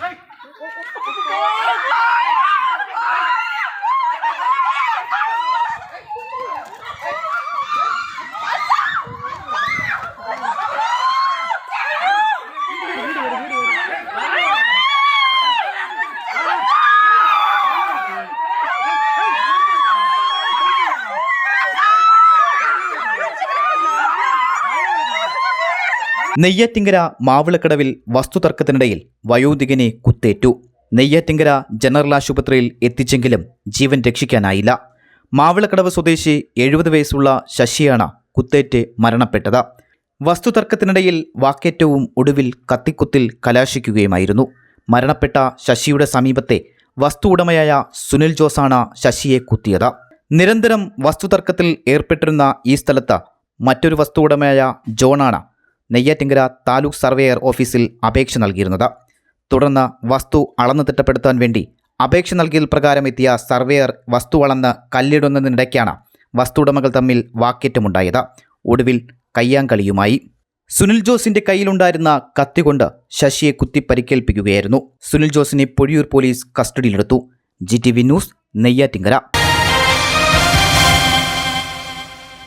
Ay! Neyyattinkara മാവിളക്കടവിൽ വസ്തുതർക്കത്തിനിടയിൽ വയോധികനെ കുത്തേറ്റു. നെയ്യാറ്റിങ്കര ജനറൽ ആശുപത്രിയിൽ എത്തിച്ചെങ്കിലും ജീവൻ രക്ഷിക്കാനായില്ല. മാവിളക്കടവ് സ്വദേശി എഴുപത് വയസ്സുള്ള ശശിയാണ് കുത്തേറ്റ് മരണപ്പെട്ടത്. വസ്തുതർക്കത്തിനിടയിൽ വാക്കേറ്റവും ഒടുവിൽ കത്തിക്കുത്തിൽ കലാശിക്കുകയുമായിരുന്നു. മരണപ്പെട്ട ശശിയുടെ സമീപത്തെ വസ്തു ഉടമയായ സുനിൽ ജോസാണ് ശശിയെ കുത്തിയത്. നിരന്തരം വസ്തുതർക്കത്തിൽ ഏർപ്പെട്ടിരുന്ന ഈ സ്ഥലത്ത് മറ്റൊരു വസ്തു ഉടമയായ ജോണാണ് നെയ്യാറ്റിങ്കര താലൂക്ക് സർവേയർ ഓഫീസിൽ അപേക്ഷ നൽകിയിരുന്നത്. തുടർന്ന് വസ്തു അളന്നു തിട്ടപ്പെടുത്താൻ വേണ്ടി അപേക്ഷ നൽകിയതിൽ പ്രകാരം എത്തിയ സർവേയർ വസ്തു അളന്ന് കല്ലിടുന്നതിനിടയ്ക്കാണ് വസ്തു ഉടമകൾ തമ്മിൽ വാക്കേറ്റമുണ്ടായത്. ഒടുവിൽ കയ്യാങ്കളിയുമായി. സുനിൽ ജോസിന്റെ കയ്യിലുണ്ടായിരുന്ന കത്തി കൊണ്ട് ശശിയെ കുത്തി പരിക്കേൽപ്പിക്കുകയായിരുന്നു. സുനിൽ ജോസിനെ പൊഴിയൂർ പോലീസ് കസ്റ്റഡിയിലെടുത്തു. G T V news Neyyattinkara.